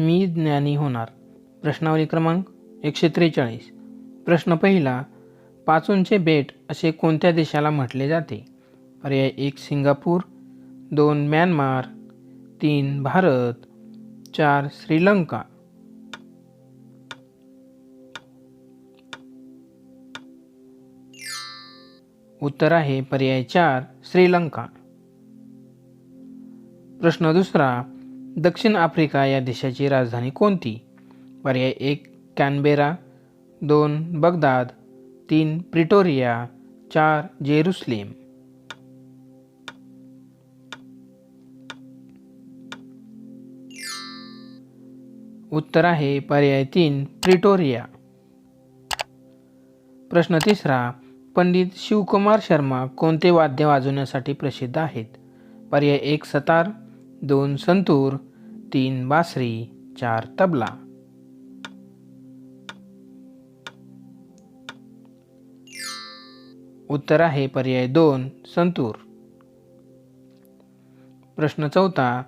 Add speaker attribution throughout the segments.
Speaker 1: मी ज्ञानी होणार. प्रश्नावली क्रमांक एकशे त्रेचाळीस. प्रश्न पहिला पाचूंचे बेट असे कोणत्या देशाला म्हटले जाते? पर्याय एक सिंगापूर. दोन म्यानमार. तीन भारत. चार श्रीलंका. उत्तर आहे पर्याय चार श्रीलंका. प्रश्न दुसरा दक्षिण आफ्रिका या देशाची राजधानी कोणती? पर्याय एक कॅनबेरा. दोन बगदाद. तीन प्रिटोरिया. चार जेरुसलेम. उत्तर आहे पर्याय तीन प्रिटोरिया. प्रश्न तिसरा पंडित शिवकुमार शर्मा कोणते वाद्य वाजवण्यासाठी प्रसिद्ध आहेत? पर्याय एक सतार. दोन संतूर तीन बासरी चार तबला. उत्तर आहे पर्याय दोन संतूर. प्रश्न चौथा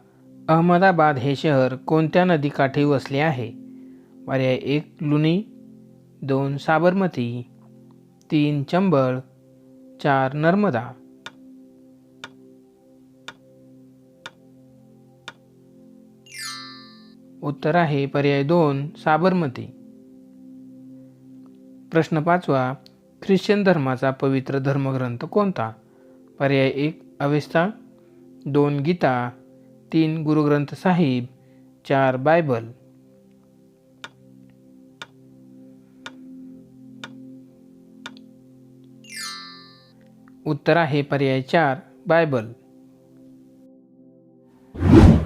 Speaker 1: अहमदाबाद हे शहर कोणत्या नदीकाठी वसले आहे? पर्याय एक लुनी. दोन साबरमती. तीन चंबळ. चार नर्मदा. उत्तर आहे पर्याय दोन साबरमती. प्रश्न पाचवा ख्रिश्चन धर्माचा पवित्र धर्मग्रंथ कोणता? पर्याय एक अवेस्ता. दोन गीता. तीन गुरुग्रंथ साहिब. चार बायबल. उत्तर आहे पर्याय चार बायबल.